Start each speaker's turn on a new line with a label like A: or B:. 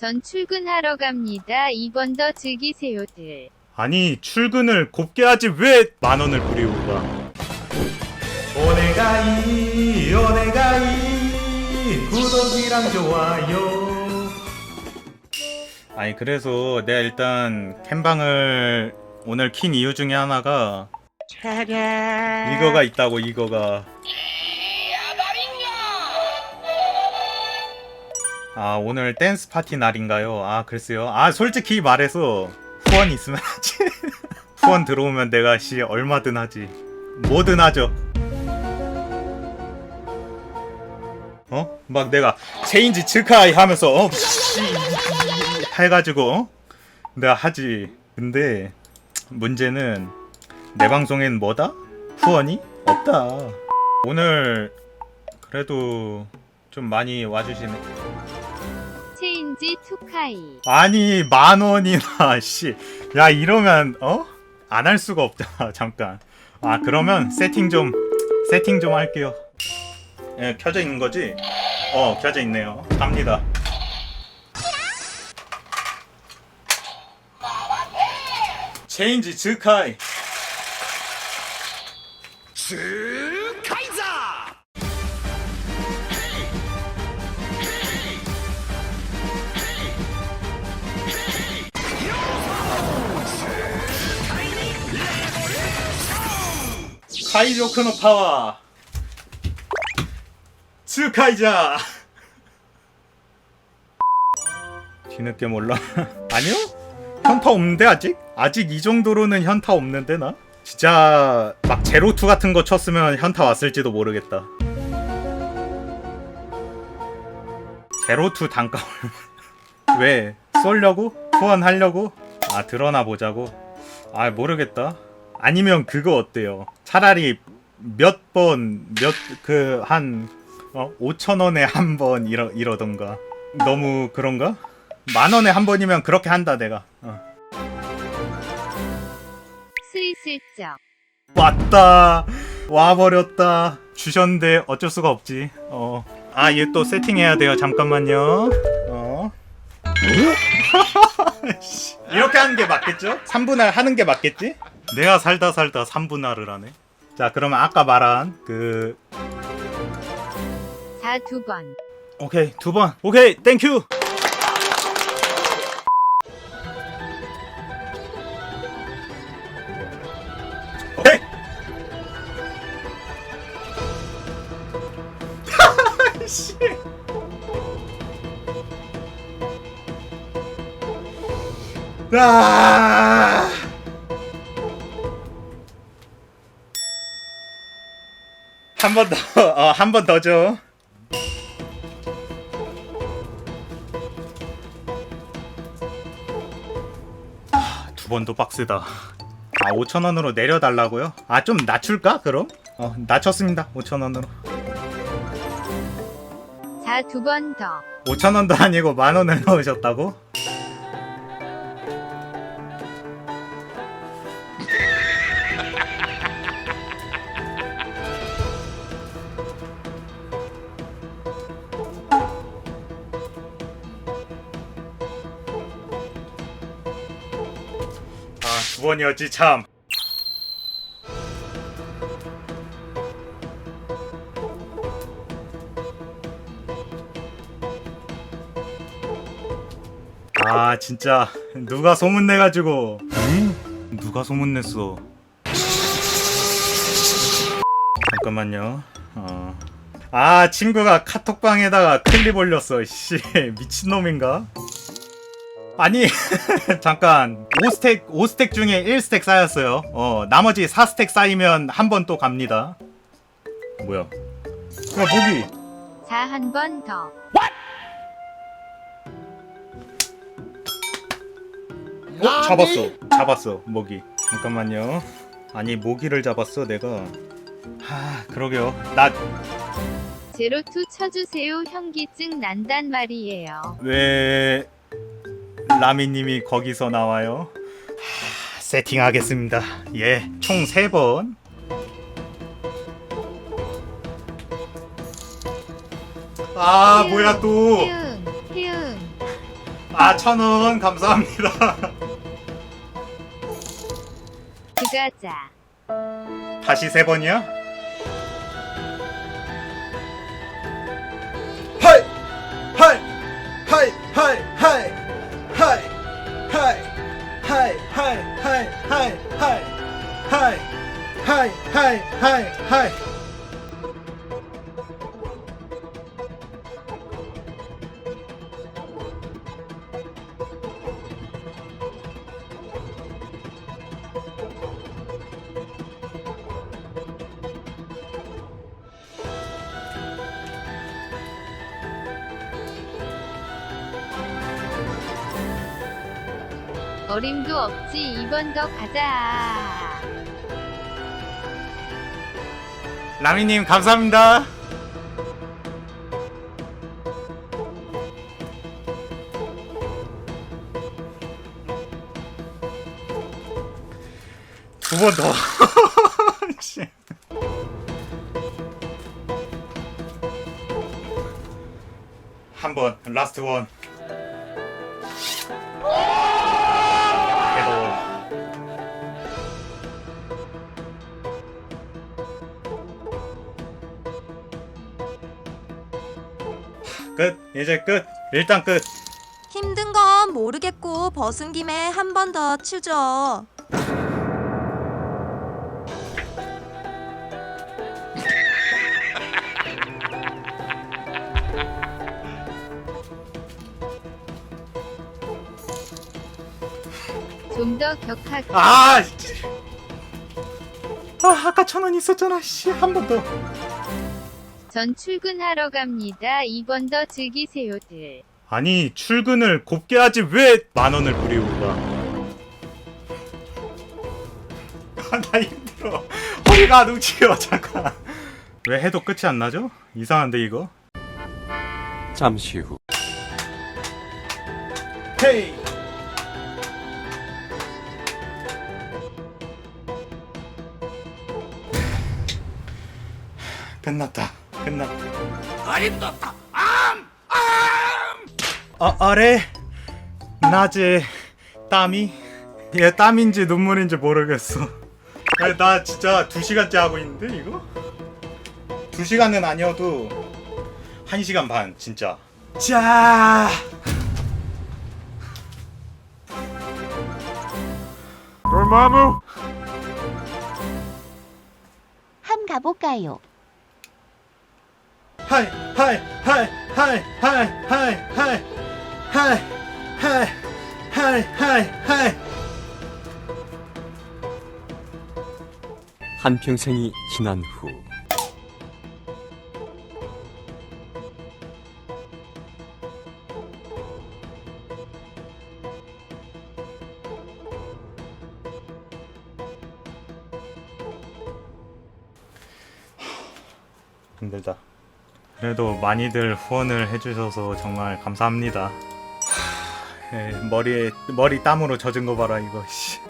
A: 전 출근하러 갑니다. 2번 더 즐기세요들.
B: 아니 출근을 곱게 하지 왜 만 원을 부리고 가? 오네가이 오네가이 구독이랑 좋아요. 아니 그래서 내가 일단 캠방을 오늘 킨 이유 중에 하나가 이거가 있다고 이거가 아 오늘 댄스 파티 날인가요? 아 글쎄요 아 솔직히 말해서 후원 있으면 하지 후원 들어오면 내가 씨 얼마든 하지 뭐든 하죠 어? 막 내가 체인지 츠카이 하면서 어? 씨, 해가지고 어? 내가 하지 근데 문제는 내 방송엔 뭐다? 후원이? 없다 오늘 그래도 좀 많이 와주시네
A: 체인지 투카이.
B: 아니 만 원이나 씨 야 이러면 어? 안 할 수가 없다 잠깐 아 그러면 세팅 좀 세팅 좀 할게요 예 켜져 있는 거지? 어 켜져 있네요 갑니다 체인지 즈카이 츠카이자. 뒤늦게 몰라. 아니요? 현타 없는데 아직? 아직 이 정도로는 현타 없는데 나? 진짜 막 제로투 같은 거 쳤으면 현타 왔을지도 모르겠다. 제로투 단가. 왜? 쏠려고? 후원하려고? 아 드러나 보자고. 아 모르겠다. 아니면 그거 어때요? 차라리 몇 번, 몇, 그, 한, 어? 5천 원에 한 번 이러, 이러던가. 너무 그런가? 만 원에 한 번이면 그렇게 한다, 내가. 어.
A: 스이슬쩍.
B: 왔다. 와 버렸다. 주셨는데 어쩔 수가 없지. 어. 아, 얘 또 세팅해야 돼요. 잠깐만요. 어. 씨. 이렇게 하는 게 맞겠죠? 3분할 하는 게 맞겠지? 내가 살다 살다 3분할을 하네. 자, 그러면 아까 말한 그
A: 자, 두 번.
B: 오케이 두 번. 오케이 땡큐. 오케이. 씨. 아. 한 번 더, 어, 한 번 더 줘. 두 번도 빡세다. 아, 5천원으로 내려달라고요? 아, 좀 낮출까, 그럼? 어, 낮췄습니다. 5천원으로.
A: 자, 두 번 더.
B: 5천원도 아니고 만원을 넣으셨다고? 두 번이었지, 참. 아 진짜 누가 소문내가지고 응? 누가 소문냈어 잠깐만요 어. 아 친구가 카톡방에다가 클립 올렸어 씨 미친놈인가 아니 잠깐 5스택 5스택 중에 1스택 쌓였어요 어 나머지 4스택 쌓이면 한 번 또 갑니다 뭐야 야 모기
A: 자, 한 번 더.
B: 어? 잡았어. 잡았어. 모기. 잠깐만요. 아니 모기를 잡았어 내가. 하 그러게요. 나
A: 제로투 쳐주세요. 현기증 난단 말이에요.
B: 왜 라미님이 거기서 나와요? 하, 세팅하겠습니다. 예, 총 3번. 아 뭐야 또?
A: 희응, 희응.
B: 아 천원 감사합니다
A: 그가자.
B: 다시 세 번이야? 하이 하이 하이 하이 하이
A: 어림도 없지 2번 더 가자.
B: 라미님 감사합니다 두 번 더. 씨. 한 번, 라스트 원. 끝. 이제 끝. 일단 끝.
C: 힘든 건 모르겠고 벗은 김에 한 번 더 치죠.
A: 좀 더 격하게.
B: 아, 씨. 아 아까 천 원 있었잖아. 씨, 한 번 더.
A: 전 출근하러 갑니다. 2번 더 즐기세요들.
B: 아니 출근을 곱게 하지 왜 만 원을 부리고 가? 아, 나 힘들어. 허리가 안 움직여 잠깐. 왜 해도 끝이 안 나죠? 이상한데 이거.
D: 잠시 후
B: 헤이. 끝났다. 끝났다. 아름답다. 암! 암! 어, 아래 낮에 땀이 얘 땀인지 눈물인지 모르겠어. 야, 나 진짜 두 시간째 하고 있는데 이거? 두 시간은 아니어도 한 시간 반 진짜. 자. dormammu.
E: 함 가볼까요?
B: 하이 하이 하이 하이 하이 하이 하이 하이 하이 하이 하이 하이
D: 한평생이 지난 후
B: 힘들다. 그래도 많이들 후원을 해주셔서 정말 감사합니다. 하, 에, 머리에 머리 땀으로 젖은 거 봐라 이거. 씨.